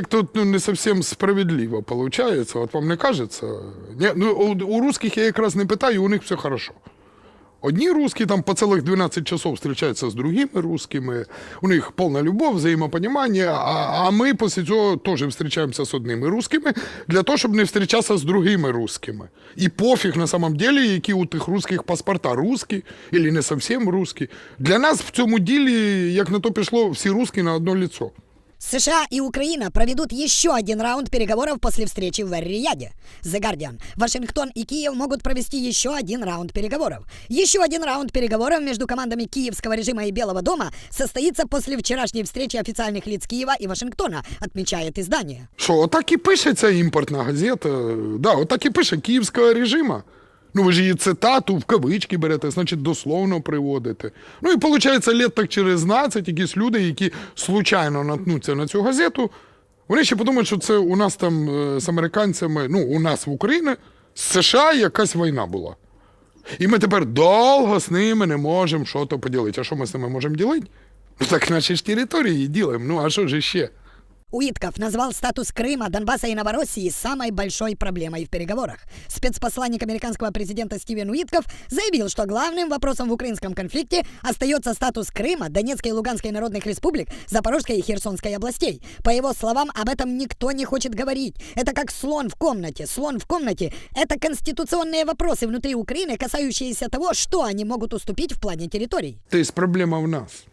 как-то ну, не совсем справедливо получается. Вот вам не кажется? Не, ну, у, у русских я якраз не питаю, у них все хорошо. Одні русські там по цілих 12 часов зустрічаються з другими русскими, у них повна любов, взаємопонімання, а, а ми після цього теж зустрічаємося з одними русскими для того, щоб не зустрічатися з другими русскими. І пофіг на самом деле, які у тих русських паспорта русські, або не зовсім русські. Для нас в цьому ділі, як на то пішло, всі русські на одно лицо. США и Украина проведут еще один раунд переговоров после встречи в Эр-Рияде. The Guardian. Вашингтон и Киев могут провести еще один раунд переговоров. Еще один раунд переговоров между командами киевского режима и Белого дома состоится после вчерашней встречи официальных лиц Киева и Вашингтона, отмечает издание. Що, отак і пише ця імпортна газета. Да, отак і пише київського режима. Ну, ви ж її цитату в кавички берете, значить, дословно приводите. Ну і виходить, літ так через 12 якісь люди, які случайно наткнуться на цю газету, вони ще подумають, що це у нас там е, з американцями, ну, у нас в Україні, з США якась війна була. І ми тепер довго з ними не можемо щось поділити. А що ми з ними можемо ділити? Ну так наші ж території ділимо. Ну а що ж ще? Уитков назвал статус Крыма, Донбасса и Новороссии самой большой проблемой в переговорах. Спецпосланник американского президента Стивен Уитков заявил, что главным вопросом в украинском конфликте остается статус Крыма, Донецкой и Луганской народных республик, Запорожской и Херсонской областей. По его словам, об этом никто не хочет говорить. Это как слон в комнате. Слон в комнате – это конституционные вопросы внутри Украины, касающиеся того, что они могут уступить в плане территорий. Тобто проблема в нас.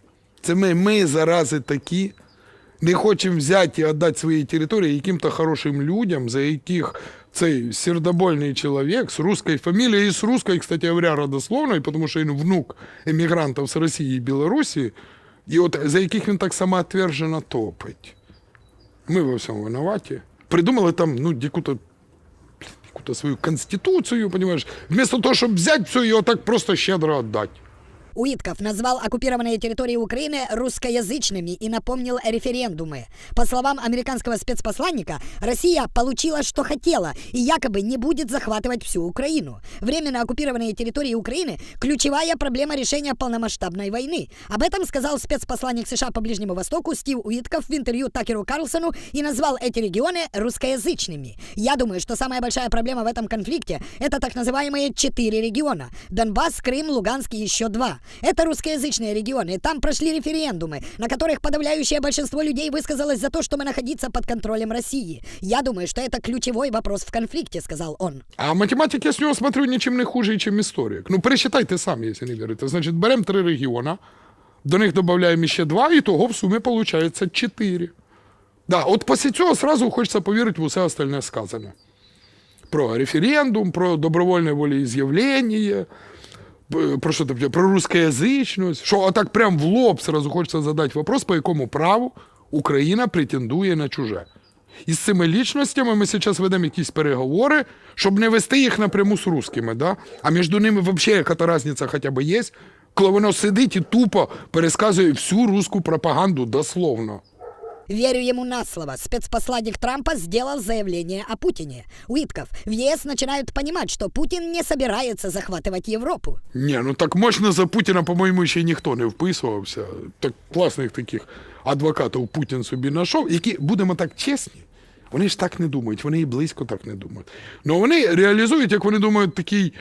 Це ми, ми зарази такі, не хочемо взяти і віддати свої території яким-то хорошим людям, за яких цей сердобольний чоловік з русською фамілією, і з русською, кстати говоря, родословною, тому що він внук емігрантів з Росії і Білорусі, і от за яких він так самоотвержено топить. Ми во всьому винуваті. Придумали там, ну, яку-то свою конституцию, понимаешь, вместо того, чтобы взять все вот так просто щедро отдать. Уитков назвал оккупированные территории Украины русскоязычными и напомнил референдумы. По словам американского спецпосланника, Россия получила, что хотела, и якобы не будет захватывать всю Украину. Временно оккупированные территории Украины – ключевая проблема решения полномасштабной войны. Об этом сказал спецпосланник США по Ближнему Востоку Стив Уитков в интервью Такеру Карлсону и назвал эти регионы русскоязычными. Я думаю, что самая большая проблема в этом конфликте – это так называемые четыре региона. Донбасс, Крым, Луганск и еще два. Это русскоязычные регионы. Там прошли референдумы, на которых подавляющее большинство людей высказалось за то, чтобы находиться под контролем России. Я думаю, что это ключевой вопрос в конфликте, сказал он. А математик, я з нього смотрю, нічим не хуже, ніж історик. Ну, пересчитайте самі, якщо не вірите. Значить, беремо три регіони, до них додаємо ще два, і того в сумі виходить чотири. Да, от після цього сразу хочеться повірити в усе остальне сказане. Про референдум, про добровольне волеизъявление, п- про що там, про русскоязичність. Що отак прям в лоб сразу хочеться задати вопрос, по якому праву Україна претендує на чуже. І з цими лічностями ми зараз ведемо якісь переговори, щоб не вести їх напряму з русскими, да? а між ними взагалі яка-то різниця хоча б є, коли воно сидить і тупо пересказує всю русську пропаганду дословно. Верю ему на слово. Спецпосланник Трампа сделал заявление о Путине. Уитков, в ЕС начинают понимать, что Путин не собирается захватывать Европу. Ні, ну так мощно за Путіна, по-моєму, ще ніхто не вписувався. Так класних таких адвокатів Путін собі знайшов, які, будемо так чесні, вони ж так не думають, вони і близько так не думають. Ну вони реалізують, як вони думають, такий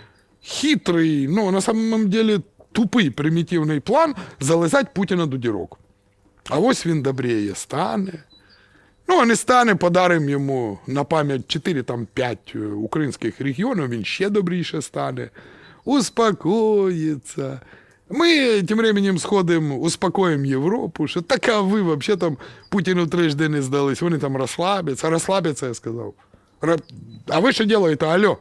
хитрий, ну на самом деле тупий примітивний план зализати Путіна до дірок. А ось він добріє стане. Ну, а не стане, подаримо йому на пам'ять 4 там 5 українських регіонів, він ще добріше стане, успокоїться. Ми тим временем сходимо, успокоїмо Європу, що така ви взагалі там Путіну трижди не здались, вони там розслабляться, розслабляться, я сказав. А ви що робите, алло?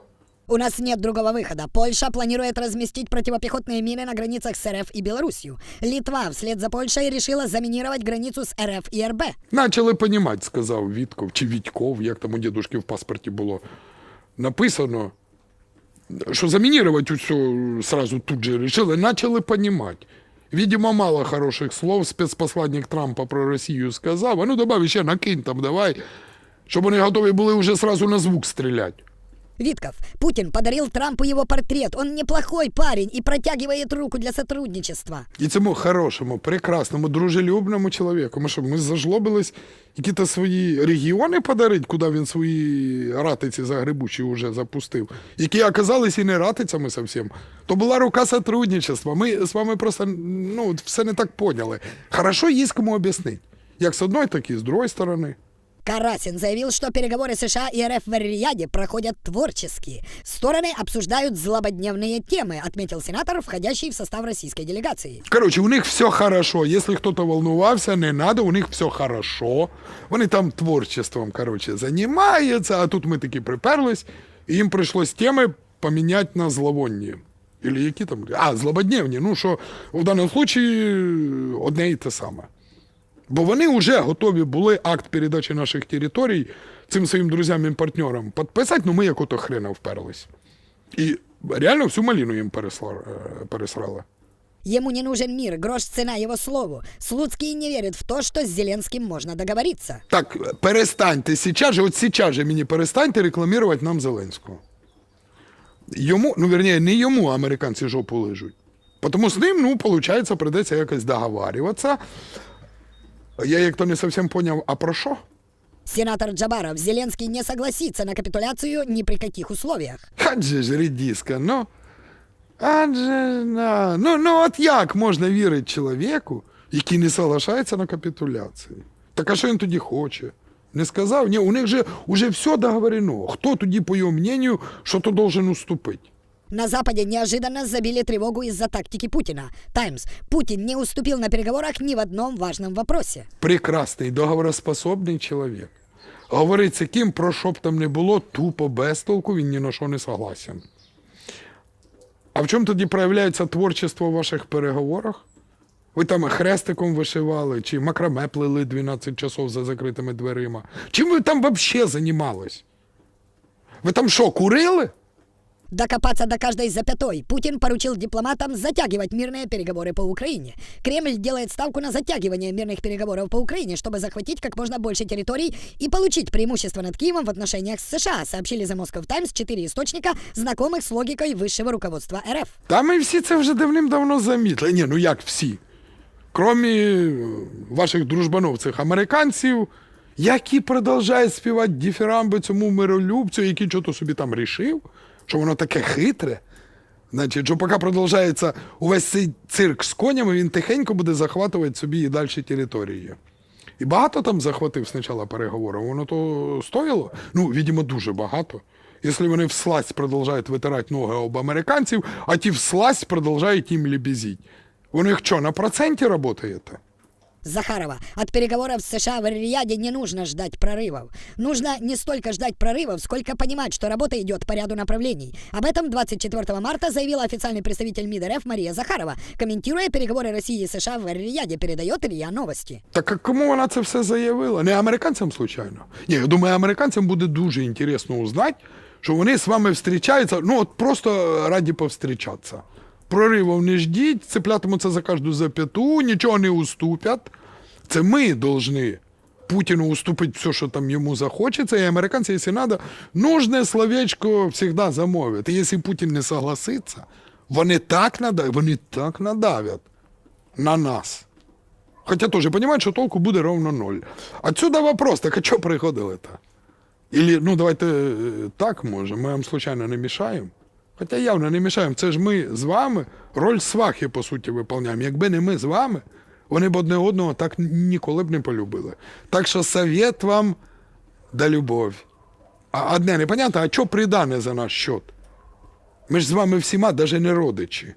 У нас нет другого выхода. Польша планирует разместить противопехотные мины на границах с РФ и Белоруссию. Литва вслед за Польшей решила заминировать границу с РФ и РБ. Начали понімати, сказав Вітков чи Вітьков, як там у дідушки в паспорті було написано, що замінірувати все сразу тут же решили, начали понімати. Видимо, мало хороших слов спецпосланник Трампа про Росію сказав, а ну добавь ще накинь там, давай, щоб вони готові були вже сразу на звук стріляти. Витков, Путин подарил Трампу его портрет. Он неплохой парень и протягивает руку для сотрудничества. І цьому хорошому, прекрасному, дружелюбному чоловіку. Ми що, ми зажлобились які-то свої регіони подарить, куди він свої ратиці загребучі вже запустив, які оказались і не ратицями зовсім. То була рука сотрудничества. Ми з вами просто ну, все не так поняли. Хорошо є кому об'яснити. Як з одної, так і з другої сторони. Карасин заявил, что переговоры США и РФ в Эр-Рияде проходят творчески. Стороны обсуждают злободневные темы, отметил сенатор, входящий в состав российской делегации. Короче, у них все хорошо. Если кто-то волновался, не надо, у них все хорошо. Вони там творчеством, короче, занимаются, а тут ми таки приперлись, і їм прийшлось теми поміняти на зловонні. Или які там? А, злободневні. Ну що, в даному случаї одне і те саме. Бо вони вже готові були акт передачі наших територій цим своїм друзям і партнерам підписати, ну ми як ото хрена вперлись. І реально всю маліну їм е, пересрали. Ему не нужен мир, грош цена его слову. Слуцкий не верит в то, что с Зеленским можно договориться. Так, перестаньте сейчас же, от сейчас же мені перестаньте рекламувати нам Зеленського. Йому, ну верніше, не йому американці жопу лижуть. Тому з ним, ну, виходить, прийдеться якось договарюватися. Я як то не зовсім поняв, а про що? Сенатор Джабаров, Зеленский не согласится на капитуляцию ни при каких условиях. Адже ж редіска, ну. Адже на. Ну, ну от як можна вірити чоловіку, який не соглашається на капітуляцію? Так а що він тоді хоче? Не сказав? Ні, у них же уже все договорено. Хто тоді, по його мнению, що то должен уступити? На Западе неожиданно забили тревогу из-за тактики Путина. Таймс. Путин не уступил на переговорах ни в одном важном вопросе. Прекрасний, договороспособний чоловік. Говорить з яким, про що б там не було, тупо без толку, він ні на що не согласен. А в чому тоді проявляється творчество в ваших переговорах? Ви там хрестиком вишивали, чи макраме плели 12 часов за закритими дверима. Чим ви там взагалі займались? Ви там що, курили? Докопаться до каждой запятой. Путин поручил дипломатам затягивать мирные переговоры по Украине. Кремль делает ставку на затягивание мирных переговоров по Украине, чтобы захватить как можно больше территорий и получить преимущество над Киевом в отношениях с США, сообщили The Moscow Times четыре источника, знакомых с логикой высшего руководства РФ. Та ми всі це вже давним-давно замітили. Ні, ну як всі? Кромі ваших дружбановців американців, які продовжують співати діфірамби цьому миролюбцю, який чого собі там рішив, Що воно таке хитре. Значить, що поки продовжується увесь цей цирк з конями, він тихенько буде захватувати собі і далі території. І багато там захватив спочатку переговорів, воно то стоїло? Ну, відомо, дуже багато. Якщо вони всласть продовжують витирати ноги об американців, а ті всласть продовжують їм лебезить. У що, на проценті працюєте? Захарова. От переговоров с США в Эр-Рияде не нужно ждать прорывов. Нужно не столько ждать прорывов, сколько понимать, что работа идет по ряду направлений. Об этом 24 марта заявила официальный представитель МИД РФ Мария Захарова, комментируя переговоры России и США в Эр-Рияде, передает РИА Новости. Так а кому вона це все заявила? Не американцям, случайно? Ні, я думаю, американцям буде дуже інтересно узнати, що вони з вами зустрічаються, ну от просто раді повстрічатися. Проривів не ждіть, цеплятимуться за кожну зап'яту, нічого не уступять. Це ми повинні Путіну уступити все, що там йому захочеться, і американці, якщо треба, нужне словечко завжди замовлять. І якщо Путін не согласиться, вони так надавят, вони так надавят на нас. Хотя тоже понимают, что толку буде ровно ноль. Отсюда вопрос, так а что приходили-то? Или, ну, давайте е, так може, ми вам случайно не мішаємо. Хоча явно не мішаємо. Це ж ми з вами роль свахи, по суті, виконуємо. Якби не ми з вами, вони б одне одного так ніколи б не полюбили. Так що совет вам да любов. А одне непонятно, а що придане за наш счет? Ми ж з вами всіма навіть не родичі.